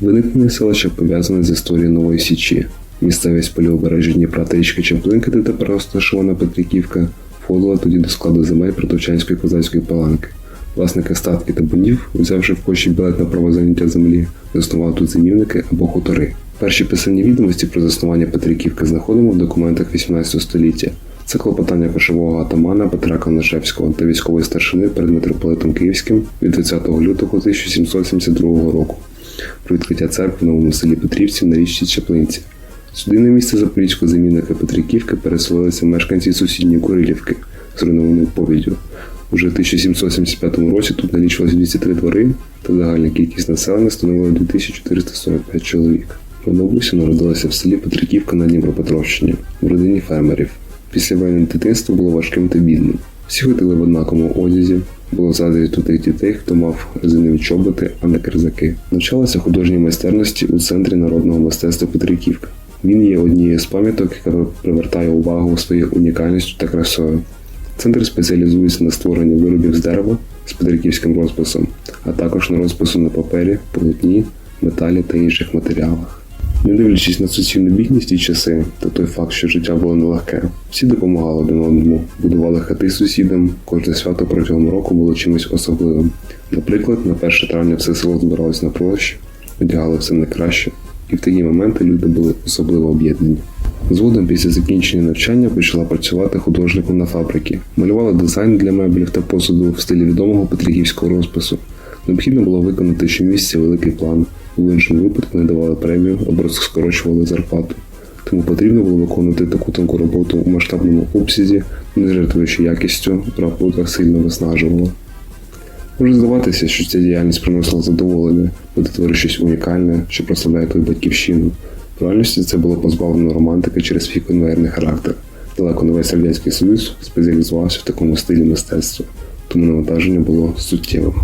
Виникнення селища пов'язане з історією Нової Січі. Місцевість поліобережжя Дніпра та річки Чемплинка, де тепер розташована Петриківка, входила тоді до складу земель Протовчанської козацької паланки. Власники статки та бунів, взявши в коші білет на право заняття землі, заснували тут зимівники або хутори. Перші писані відомості про заснування Петриківки знаходимо в документах 18 століття. Це клопотання кошового атамана Петра Конашевського та військової старшини перед митрополитом Київським від 20 лютого 1772 року про відкриття церкви в новому селі Петрівці на річці Чаплинці. Сюди на місце запорізького замінника Петриківки переселилися мешканці сусідньої Курилівки, зруйнованої повіддю. Уже в 1775 році тут налічувалось 203 двори, та загальна кількість населення становила 2445 чоловік. Павло народилася в селі Петриківка на Дніпропетровщині в родині фермерів. Після воєнне дитинство було важким та бідним. Всі ходили в однаковому одязі. Було заздрість у тих дітей, хто мав резинові чоботи, а не керзаки. Навчалася художній майстерності у центрі народного мистецтва Петриківка. Він є однією з пам'яток, яка привертає увагу своєю унікальністю та красою. Центр спеціалізується на створенні виробів з дерева з петриківським розписом, а також на розпису на папері, полотні, металі та інших матеріалах. Не дивлячись на суцільну бідність ті часи та той факт, що життя було нелегке, всі допомагали один одному, будували хати сусідам, кожне свято протягом року було чимось особливим. Наприклад, на 1 травня все село збиралось на площі, одягали все найкраще, і в такі моменти люди були особливо об'єднані. Згодом після закінчення навчання почала працювати художником на фабриці, малювала дизайн для меблів та посуду в стилі відомого петриківського розпису. Необхідно було виконати щомісяця великий план. У іншому випадку не давали премію або скорочували зарплату. Тому потрібно було виконувати таку тонку роботу у масштабному обсязі, не жертвуючи якістю, робота сильно виснажувала. Може здаватися, що ця діяльність приносила задоволення, бо ти щось унікальне, що прославляє твою батьківщину. В реальності це було позбавлено романтики через свій конвейерний характер. Далеко не весь радянський союз спеціалізувався в такому стилі мистецтва, тому навантаження було суттєвим.